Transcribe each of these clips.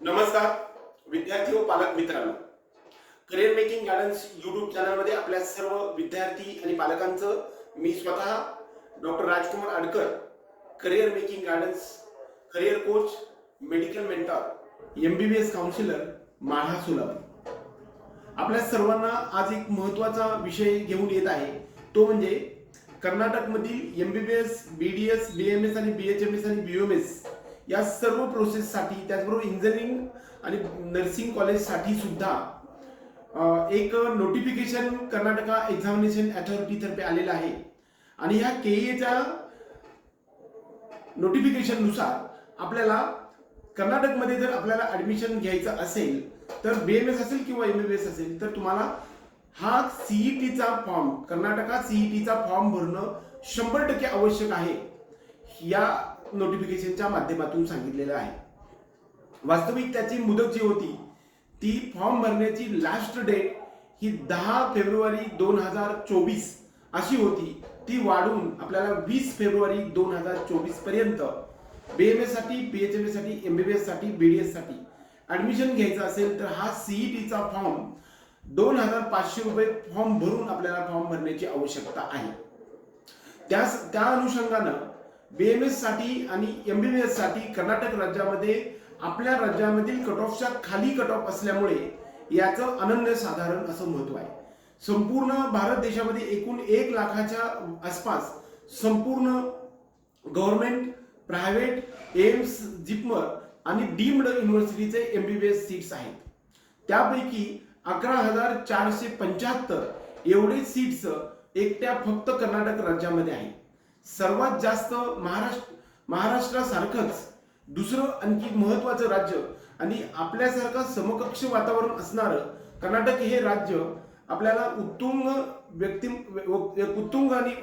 नमस्कार विद्यार्थी व पालक मित्रांनो. करिअर मेकिंग गार्डन्स युट्यूब चॅनलमध्ये आपल्या सर्व विद्यार्थी आणि पालकांचं मी स्वतः doctor Rajkumar Adkar career making gardens career coach medical mentor M B B S counsellor Madha Solapur. आपल्या सर्वांना आज एक महत्त्वाचा विषय घेऊन येत आहे. तो म्हणजे कर्नाटकमधील M B B S B D S B M S आणि बी एच एम एस आणि बी एम एस या सर्व प्रोसेससाठी त्याचबरोबर इंजिनिअरिंग आणि नर्सिंग कॉलेजसाठी सुद्धा एक नोटिफिकेशन कर्नाटका एक्झामिनेशन अथॉरिटीतर्फे आलेलं आहे. आणि ह्या केईच्या नोटिफिकेशननुसार आपल्याला कर्नाटकमध्ये जर आपल्याला ॲडमिशन घ्यायचं असेल तर बी एम एस असेल किंवा एम बी एस असेल तर तुम्हाला हा सीईटीचा फॉर्म कर्नाटका सीईटीचा फॉर्म भरणं शंभर टक्के आवश्यक आहे. या नोटिफिकेशनच्या माध्यमातून सांगितलेलं आहे. वास्तविक त्याची मुदत जी होती ती फॉर्म भरण्याची लास्ट डेट ही दहा फेब्रुवारी दोन हजार चोवीस अशी होती. ती वाढून आपल्याला वीस फेब्रुवारी दोन हजार चोवीसपर्यंत B M एससाठी H M S M B B एससाठी B D एससाठी ॲडमिशन घ्यायचं असेल तर हा सीईटीचा फॉर्म दोन हजार पाचशे रुपये फॉर्म भरून आपल्याला फॉर्म भरण्याची आवश्यकता आहे. त्या त्या अनुषंगानं बी एम एससाठी आणि एम बी बी एससाठी कर्नाटक राज्यामध्ये आपल्या राज्यामधील कट ऑफच्या खाली कट ऑफ असल्यामुळे याचं अनन्यसाधारण असं महत्त्व आहे. संपूर्ण भारत देशामध्ये एकूण एक लाखाच्या आसपास संपूर्ण गव्हर्नमेंट प्रायव्हेट एम्स जिपमर आणि deemed युनिव्हर्सिटीचे M B B S seats आहेत. त्यापैकी अकरा हजार चारशे पंच्याहत्तर एवढे सीट्स एकट्या फक्त कर्नाटक राज्यामध्ये आहेत. सर्वात जास्त महाराष्ट्र महाराष्ट्रासारखंच दुसरं आणखी महत्वाचं राज्य आणि आपल्यासारखं समकक्ष वातावरण असणारं कर्नाटक हे राज्य आपल्याला उत्तुंग व्यक्ती उत्तुंग आणि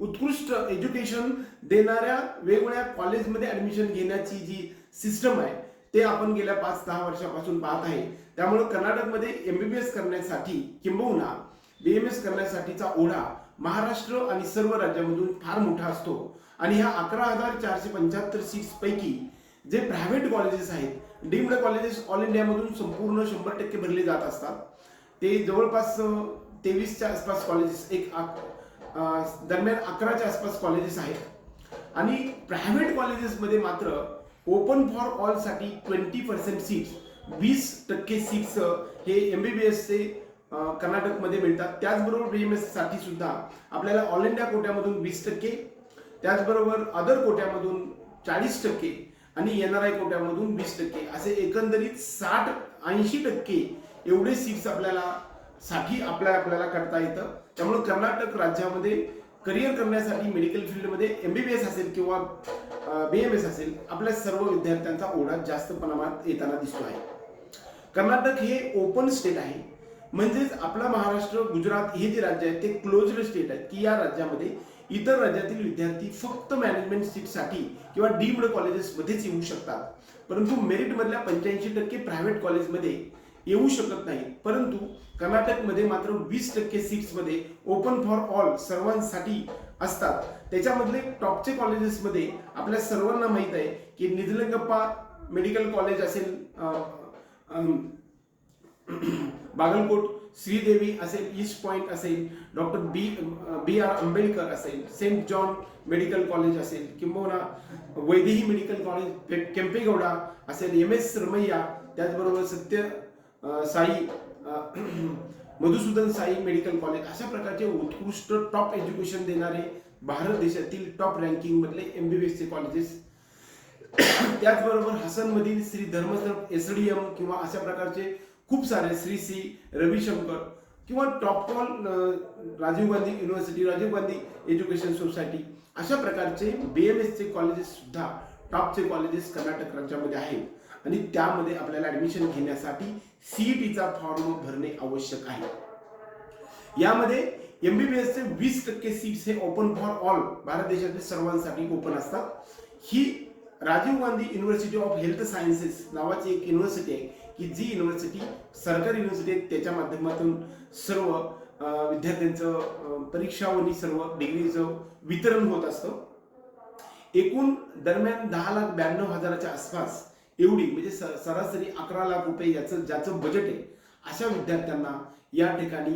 उत्कृष्ट एज्युकेशन देणाऱ्या वेगवेगळ्या कॉलेजमध्ये ऍडमिशन घेण्याची जी सिस्टम आहे ते आपण गेल्या पाच दहा वर्षापासून पाहत आहे. त्यामुळे कर्नाटकमध्ये एमबीबीएस करण्यासाठी किंबहुना बी एम एस करण्यासाठीचा ओढा महाराष्ट्र आणि सर्व राज्यामधून फार मोठा असतो. आणि ह्या अकरा हजार चारशे पंच्याहत्तर सीट्स पैकी जे प्रायव्हेट कॉलेजेस आहेत डीम्ड कॉलेजेस ऑल इंडियामधून संपूर्ण शंभर टक्के भरले जात असतात. ते जवळपास तेवीसच्या आसपास कॉलेजेस एक दरम्यान अकराच्या आसपास कॉलेजेस आहेत. आणि प्रायव्हेट कॉलेजेसमध्ये मात्र ओपन फॉर ऑलसाठी ट्वेंटी पर्सेंट सीट्स वीस टक्के सीट्स हे एम बी बी एसचे कर्नाटकमध्ये मिळतात. त्याचबरोबर बी एम एससाठी सुद्धा आपल्याला ऑल इंडिया कोट्यामधून वीस टक्के त्याचबरोबर अदर कोट्यामधून चाळीस टक्के आणि एन आर आय कोट्यामधून वीस टक्के असे एकंदरीत साठ ऐंशी टक्के एवढे सीट्स आपल्याला साठी आपल्या आपल्याला करता येतं. त्यामुळे कर्नाटक राज्यामध्ये करिअर करण्यासाठी मेडिकल फील्डमध्ये एम बी बी एस असेल किंवा बी एम एस असेल आपल्या सर्व विद्यार्थ्यांचा ओढा जास्त प्रमाणात येताना दिसतो आहे. कर्नाटक हे ओपन स्टेट आहे. म्हणजेच आपला महाराष्ट्र गुजरात हे जे राज्य आहेत ते क्लोज्ड स्टेट आहेत की या राज्यामध्ये इतर राज्यातील विद्यार्थी फक्त मॅनेजमेंट सीटसाठी किंवा डीम्ड कॉलेजेसमध्येच येऊ शकतात. परंतु मेरिटमधल्या पंच्याऐंशी टक्के प्रायव्हेट कॉलेजमध्ये येऊ शकत नाही परंतु कर्नाटकमध्ये मात्र वीस टक्के सीट्समध्ये ओपन फॉर ऑल सर्वांसाठी असतात. त्याच्यामधले टॉपचे कॉलेजेसमध्ये आपल्या सर्वांना माहीत आहे की निजलंगप्पा मेडिकल कॉलेज असेल बागलकोट श्रीदेवी असेल ईस्ट पॉइंट असेल doctor B B R Ambedkar असेल सेंट जॉन मेडिकल कॉलेज असेल किंबहुना वैदेही मेडिकल कॉलेज केम्पेगौडा असेल एम एस रमैया त्याचबरोबर सत्य साई मधुसूदन साई मेडिकल कॉलेज अशा प्रकारचे उत्कृष्ट टॉप एज्युकेशन देणारे भारत देशातील टॉप रँकिंग मधले एमबीबीएसचे कॉलेजेस त्याचबरोबर हसनमधील श्री धर्मस्थळ एसडीएम किंवा अशा प्रकारचे खूप सारे श्री सी रविशंकर किंवा top call Rajiv Gandhi university Rajiv Gandhi education society अशा प्रकारचे बी एम एसचे कॉलेजेस सुद्धा टॉपचे कॉलेजेस कर्नाटक राज्यामध्ये आहेत. आणि त्यामध्ये आपल्याला ऍडमिशन घेण्यासाठी सीईटीचा फॉर्म भरणे आवश्यक आहे. यामध्ये एमबीबीएसचे वीस टक्के सीट्स हे ओपन फॉर ऑल भारत देशातील सर्वांसाठी ओपन असतात. ही Rajiv Gandhi university of health sciences नावाची एक युनिव्हर्सिटी आहे. की जी युनिव्हर्सिटी सरकारी युनिव्हर्सिटी आहे त्याच्या माध्यमातून सर्व अं, विद्यार्थ्यांचं अं, परीक्षा आणि सर्व डिग्रीचं वितरण होत असतं. एकूण दरम्यान दहा लाख ब्याण्णव हजाराच्या आसपास एवढी म्हणजे स- सरासरी अकरा लाख रुपये याचं ज्याचं बजेट आहे अशा विद्यार्थ्यांना या ठिकाणी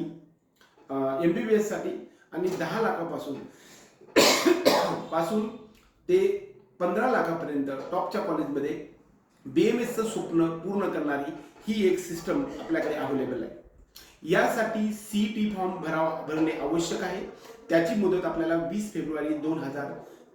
एम बी बी एससाठी आणि दहा लाखापासून पासून ते पंधरा लाखापर्यंत टॉपच्या कॉलेजमध्ये बी एम एसचं स्वप्न पूर्ण करणारी ही एक सिस्टम आपल्याकडे अवेलेबल आहे. यासाठी सी टी फॉर्म भरावा भरणे आवश्यक आहे. त्याची मुदत आपल्याला वीस फेब्रुवारी दोन हजार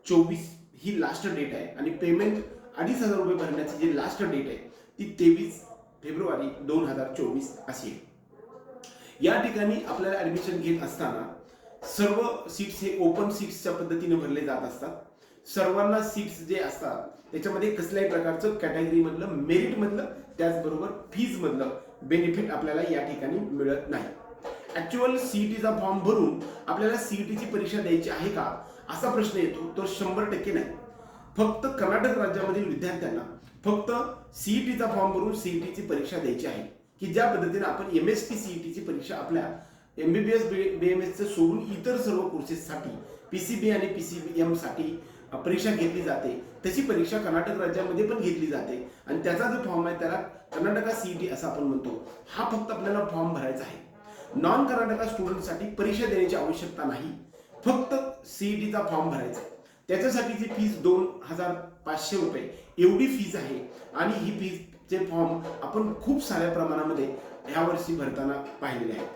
चोवीस ही लास्ट डेट आहे. आणि पेमेंट अडीच हजार रुपये भरण्याची जी लास्ट डेट आहे ती तेवीस फेब्रुवारी दोन हजार चोवीस अशी आहे. या ठिकाणी आपल्याला ऍडमिशन घेत असताना सर्व सीट्स हे ओपन सीट्सच्या पद्धतीने भरले जात असतात. सर्वांना सीट्स जे असतात त्याच्यामध्ये कसल्याही प्रकारचं कॅटेगरी मधलं मेरिट मधलं त्याचबरोबर फीज मधलं बेनिफिट आपल्याला या ठिकाणी मिळत नाही. ऍक्च्युअल सीईटीचा फॉर्म भरून आपल्याला सीईटीची परीक्षा द्यायची आहे का? असा प्रश्न येतो तो शंभर टक्के नाही. फक्त कर्नाटक राज्यामधील विद्यार्थ्यांना फक्त सीईटीचा फॉर्म भरून सीईटीची परीक्षा द्यायची आहे. की ज्या पद्धतीने आपण एम एस टी सीईटीची परीक्षा आपल्या एमबीबीएस बी एम एसचं सोडून इतर सर्व कोर्सेससाठी पीसीबी आणि पीसीबी साठी एमसाठी परीक्षा घेतली जाते. तशी परीक्षा कर्नाटक राज्यामध्ये पण घेतली जाते. आणि त्याचा जो फॉर्म आहे त्याला कर्नाटका सीईटी असं आपण म्हणतो. हा फक्त आपल्याला फॉर्म भरायचा आहे. नॉन कर्नाटका स्टुडंटसाठी परीक्षा देण्याची आवश्यकता नाही. फक्त सीईटीचा फॉर्म भरायचा आहे. त्याच्यासाठीची फीस दोन हजार पाचशे रुपये एवढी फीज आहे. आणि ही फीजचे फॉर्म आपण खूप साऱ्या प्रमाणामध्ये ह्यावर्षी भरताना पाहिलेले आहेत.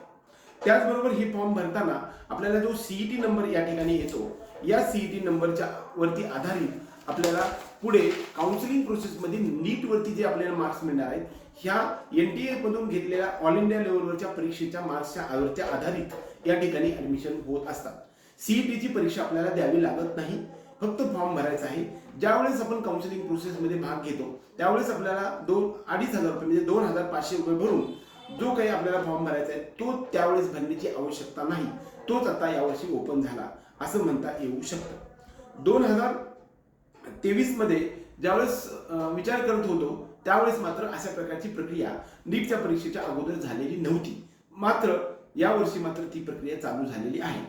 त्याचबरोबर हे फॉर्म भरताना आपल्याला जो सीईटी नंबर या ठिकाणी येतो या सीईटी नंबरच्या वरती आधारित आपल्याला पुढे काउन्सिलिंग प्रोसेसमध्ये नीट वरती जे आपल्याला मार्क्स मिळणार आहेत ह्या एन टी ए मधून घेतलेल्या ऑल इंडिया लेवलवरच्या परीक्षेच्या मार्क्सच्या वरच्या आधारित या ठिकाणी ऍडमिशन होत असतात. सीईटीची परीक्षा आपल्याला द्यावी लागत नाही फक्त फॉर्म भरायचा आहे. ज्यावेळेस आपण काउन्सिलिंग प्रोसेसमध्ये भाग घेतो त्यावेळेस आपल्याला दोन अडीच हजार रुपये म्हणजे दोन हजार पाचशे रुपये भरून जो काही आपल्याला फॉर्म भरायचा आहे तो त्यावेळेस भरण्याची आवश्यकता नाही. तोच आता यावर्षी ओपन झाला असं म्हणता येऊ शकतं. दोन हजार तेवीसमध्ये ज्यावेळेस विचार करत होतो त्यावेळेस मात्र अशा प्रकारची प्रक्रिया नीटच्या परीक्षेच्या अगोदर झालेली नव्हती. मात्र यावर्षी मात्र ती प्रक्रिया चालू झालेली आहे.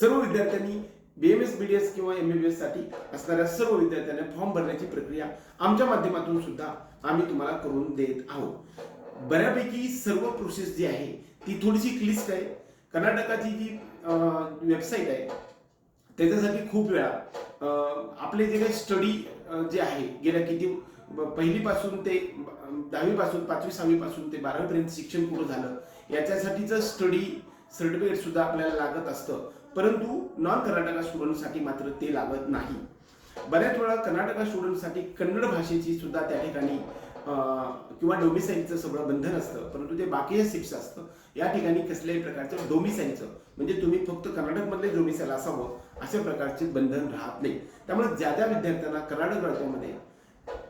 सर्व विद्यार्थ्यांनी बीएमएस बीडीएस किंवा एम बी एससाठी असणाऱ्या सर्व विद्यार्थ्यांना फॉर्म भरण्याची प्रक्रिया आमच्या माध्यमातून सुद्धा आम्ही तुम्हाला करून देत आहोत. बऱ्यापैकी सर्व प्रोसेस जी आहे ती थोडीशी क्लिस्ट आहे. कर्नाटकाची जी वेबसाईट आहे त्याच्यासाठी खूप वेळा आपले जे काही स्टडी जे आहे गेल्या किती पहिलीपासून ते दहावी पासून पाचवी सहावी पासून ते बारावीपर्यंत शिक्षण पूर्ण झालं याच्यासाठीचं स्टडी सर्टिफिकेट सुद्धा आपल्याला लागत असतं. परंतु नॉन कर्नाटका स्टुडंटसाठी मात्र ते लागत नाही. बऱ्याच वेळा कर्नाटका स्टुडंटसाठी कन्नड भाषेची सुद्धा त्या ठिकाणी किंवा डोमिसाईलचं सगळं बंधन असतं परंतु ते बाकीचे शिक्ष असतं या ठिकाणी कसल्याही प्रकारचं डोमिसाईलचं म्हणजे तुम्ही फक्त कर्नाटकमधले डोमिसाईल असावं अशा प्रकारचे बंधन राहत नाही. त्यामुळे ज्या ज्या विद्यार्थ्यांना कर्नाटक राज्यामध्ये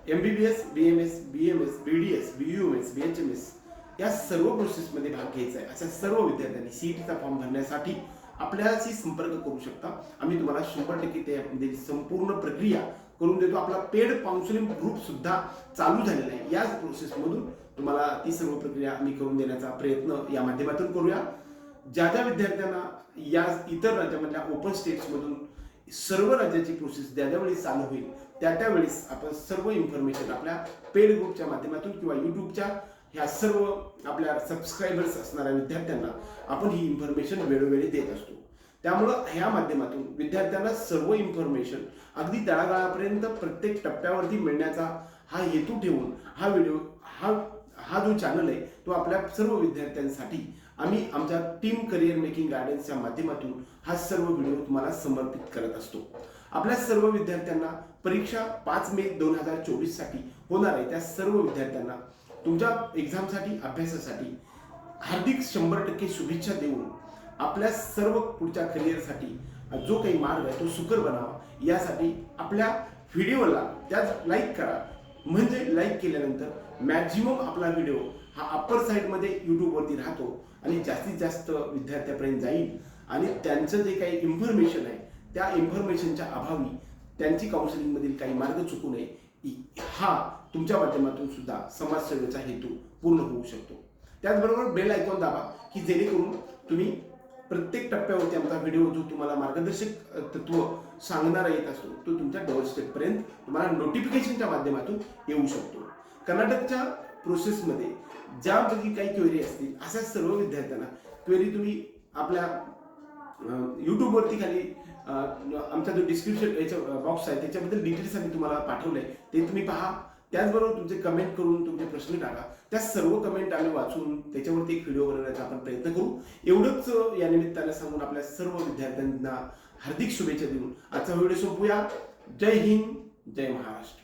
M B M S B M S B D S B U M S B H M S या सर्व प्रोसेसमध्ये भाग घ्यायचा आहे अशा सर्व विद्यार्थ्यांनी सीईटीचा फॉर्म भरण्यासाठी आपल्याशी संपर्क करू शकता. आम्ही तुम्हाला शंभर टक्के त्यामध्ये म्हणजे संपूर्ण प्रक्रिया करून देतो. आपला पेड काउन्सिलिंग ग्रुप सुद्धा चालू झालेला आहे. याच प्रोसेसमधून तुम्हाला ती सर्व प्रक्रिया आम्ही करून देण्याचा प्रयत्न या माध्यमातून करूया. ज्या ज्या विद्यार्थ्यांना या इतर राज्यामधल्या ओपन स्टेट्समधून सर्व राज्याची प्रोसेस ज्या ज्या वेळेस चालू होईल त्या त्यावेळेस आपण सर्व इन्फॉर्मेशन आपल्या पेड ग्रुपच्या माध्यमातून किंवा युट्यूबच्या ह्या सर्व आपल्या सबस्क्रायबर्स असणाऱ्या विद्यार्थ्यांना आपण ही इन्फॉर्मेशन वेळोवेळी देत असतो. त्यामुळं ह्या माध्यमातून विद्यार्थ्यांना सर्व इन्फॉर्मेशन अगदी तळागाळापर्यंत प्रत्येक टप्प्यावरती मिळण्याचा हा हेतू ठेवून हा व्हिडिओ हा हा जो चॅनल आहे तो आपल्या सर्व विद्यार्थ्यांसाठी आम्ही आमच्या टीम करिअर मेकिंग गायडन्सच्या माध्यमातून हा सर्व व्हिडिओ तुम्हाला समर्पित करत असतो. आपल्या सर्व विद्यार्थ्यांना परीक्षा पाच मे दोन हजार चोवीससाठी होणार आहे. त्या सर्व विद्यार्थ्यांना तुमच्या एक्झामसाठी अभ्यासासाठी हार्दिक शंभर टक्के शुभेच्छा देऊन आपल्या सर्व पुढच्या करिअरसाठी जो काही मार्ग आहे तो सुकर बनावा. यासाठी आपल्या व्हिडिओला त्याच लाईक करा. म्हणजे लाईक केल्यानंतर मॅक्झिमम आपला व्हिडिओ हा अप्पर साईडमध्ये यूट्यूबवरती राहतो आणि जास्तीत जास्त विद्यार्थ्यापर्यंत जाईल. आणि त्यांचं जे काही इन्फॉर्मेशन आहे त्या इन्फॉर्मेशनच्या अभावी त्यांची काउन्सिलिंगमधील काही मार्ग चुकू नये. हा तुमच्या माध्यमातून सुद्धा समाजसेवेचा हेतू पूर्ण होऊ शकतो. त्याचबरोबर बेल ऐकून दाबा की जेणेकरून तुम्ही प्रत्येक टप्प्यावरती आमचा व्हिडिओ जो तुम्हाला मार्गदर्शक तत्व सांगणारा येत असतो तो तुमच्या डोअर स्टेपपर्यंत तुम्हाला नोटिफिकेशनच्या माध्यमातून येऊ शकतो. कर्नाटकच्या प्रोसेसमध्ये ज्यापैकी काही क्वेरी असतील अशा सर्व विद्यार्थ्यांना क्वेरी तुम्ही आपल्या यूट्यूबवरती खाली आमचा जो डिस्क्रिप्शन याच्या बॉक्स आहे त्याच्याबद्दल डिटेल्स आम्ही तुम्हाला आहे ते तुम्ही पहा. त्याचबरोबर तुमचे कमेंट करून तुमचे प्रश्न टाका. त्या सर्व कमेंट आम्ही वाचून त्याच्यावरती एक व्हिडिओ बनवण्याचा आपण प्रयत्न करू. एवढंच या निमित्तानं सांगून आपल्या सर्व विद्यार्थ्यांना हार्दिक शुभेच्छा देऊन आजचा व्हिडिओ संपूया. जय हिंद जय महाराष्ट्र.